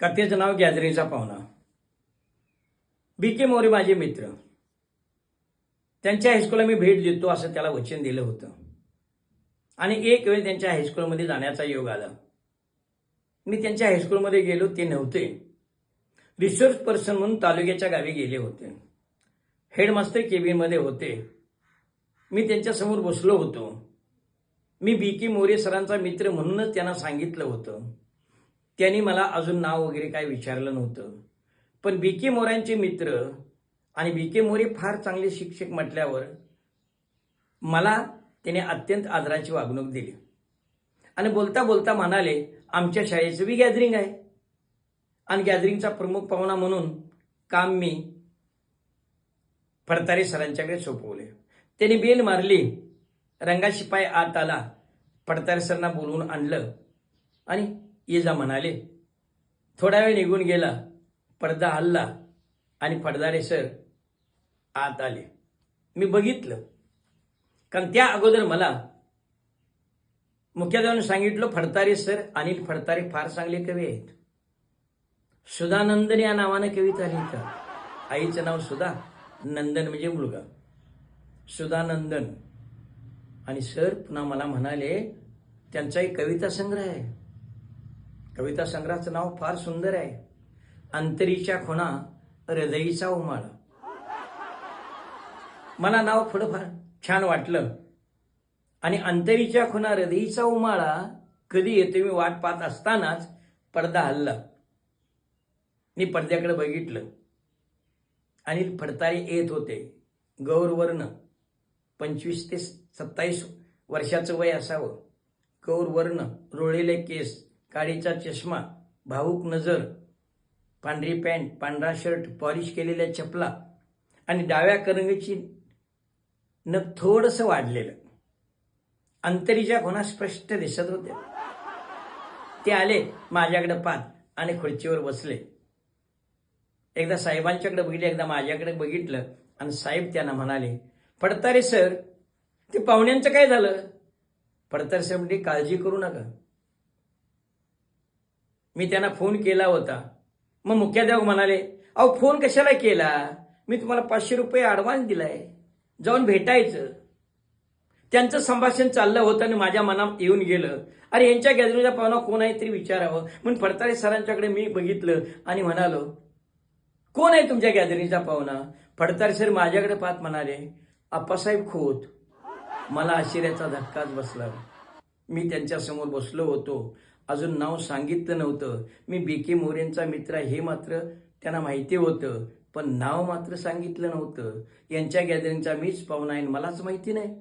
कथेचं नाव गॅदरिंगचा पाहुणा. बी के मोरे माझे मित्र. त्यांच्या हायस्कूलला मी भेट देतो असं त्याला वचन दिलं होतं. आणि एक वेळ त्यांच्या हायस्कूलमध्ये जाण्याचा योग आला. मी त्यांच्या हायस्कूलमध्ये गेलो ते नव्हते. रिसर्च पर्सन म्हणून तालुक्याच्या गावी गेले होते. हेडमास्टर केबिनमध्ये होते. मी त्यांच्यासमोर बसलो होतो. मी बी के मोरे सरांचा मित्र म्हणूनच त्यांना सांगितलं होतं. त्यांनी मला अजून नाव वगैरे काय विचारलं नव्हतं. पण बी के मोऱ्यांचे मित्र आणि बी के मोरे फार चांगले शिक्षक म्हटल्यावर मला त्याने अत्यंत आदराची वागणूक दिली. आणि बोलता बोलता म्हणाले आमच्या शाळेचं बी गॅदरिंग आहे. आणि गॅदरिंगचा प्रमुख पाहुणा म्हणून काम मी फडतारे सरांच्याकडे सोपवले. त्याने बेल मारली रंगाशिपाय आत आला फडतारे सरांना बोलवून आणलं आणि ये जा म्हणाले थोडा वेळ निघून गेला पडदा हल्ला आणि फडदारे सर आत आले. मी बघितलं. कारण त्या अगोदर मला मुख्याध्यापकांनी सांगितलं फडतारे सर अनिल फडतारे फार चांगले कवी आहेत. सुधानंदन या नावानं कविता लिहितात. आईचं नाव सुधा नंदन म्हणजे मुलगा. सुधानंदन आणि सर पुन्हा मला म्हणाले त्यांचा एक कविता संग्रह आहे. कविता संग्रहाचं नाव फार सुंदर आहे. अंतरीच्या खुणा हृदयीचा उमाळा. मला नाव थोडंफार छान वाटलं. आणि अंतरीच्या खुणा हृदयीचा उमाळा कधी येतो मी वाट पाहत असतानाच पडदा हल्ला. मी पडद्याकडे बघितलं. आणि फडतारे येत होते. गौरवर्ण पंचवीस ते सत्तावीस वर्षाचं वय असावं. गौरवर्ण रोळलेले केस. काडीचा चष्मा भाऊक नजर पांढरी पॅन्ट पांढरा शर्ट पॉलिश केलेल्या चपला आणि डाव्या करंगीची नख थोडंसं वाढलेलं. अंतरीच्या खुणा स्पष्ट दिसत होत्या ते आले माझ्याकडे पाहत आणि खुर्चीवर बसले. एकदा साहेबांच्याकडे बघितलं एकदा माझ्याकडे बघितलं आणि साहेब त्यांना म्हणाले पडतारे सर ते पाहुण्यांचं काय झालं? पडतारे सर म्हणजे काळजी करू नका. मी त्यांना फोन केला होता. मग मुख्याध्यापक म्हणाले अहो फोन कशाला केला? मी तुम्हाला पाचशे रुपये ॲडव्हान्स दिलाय. जाऊन भेटायचं. त्यांचं संभाषण चाललं होतं आणि माझ्या मनात येऊन गेलं. अरे यांच्या गॅदरिंगचा पाहुणा कोण आहे तरी विचारावं. म्हणून फडतारे सरांच्याकडे मी बघितलं आणि म्हणालो कोण आहे तुमच्या गॅदरिंगचा पाहुणा? फडतारे सर माझ्याकडे पाहत म्हणाले आप्पासाहेब खोत. मला आश्चर्याचा धक्काच बसला. मी त्यांच्यासमोर बसलो होतो. अजून नाव सांगितलं नव्हतं. मी बी के मोरेंचा मित्र हे मात्र त्यांना माहिती होतं. पण नाव मात्र सांगितलं नव्हतं. यांच्या गॅदरिंगचा मीच पाहुणा आहे आणि मलाच माहिती नाही.